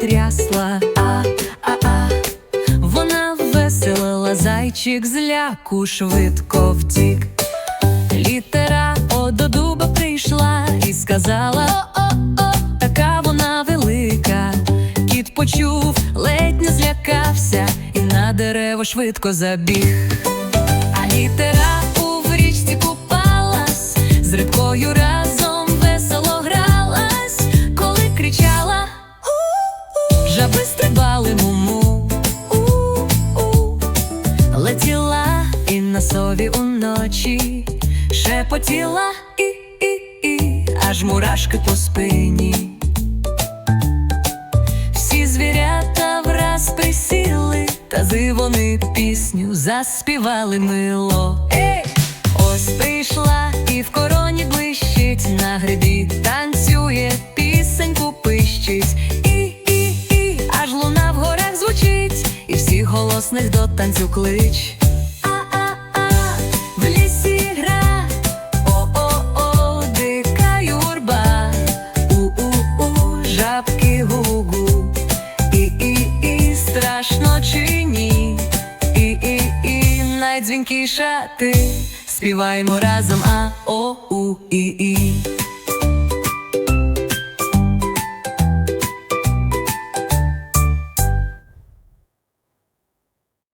трясла, а, а, а. Вона веселила зайчик з ляку швидко втік. Літера О до дуба прийшла і сказала О-о-о, така вона велика. Кіт почув, ледь не злякався, і на дерево швидко забіг. А літера у річці купалась, з рибкою «У-у-у», стрибали муму. Летіла і на сові уночі, шепотіла і-і-і, аж мурашки по спині. Всі звірята враз присіли, та вони пісню заспівали мило. Ей! Ось голосних до танцю клич. А-а-а, в лісі гра, дика юрба, у-у-у, гу-гу, і-і-і, страшно чи ні, і-і-і, ти, співаємо разом а-о-у-і-і.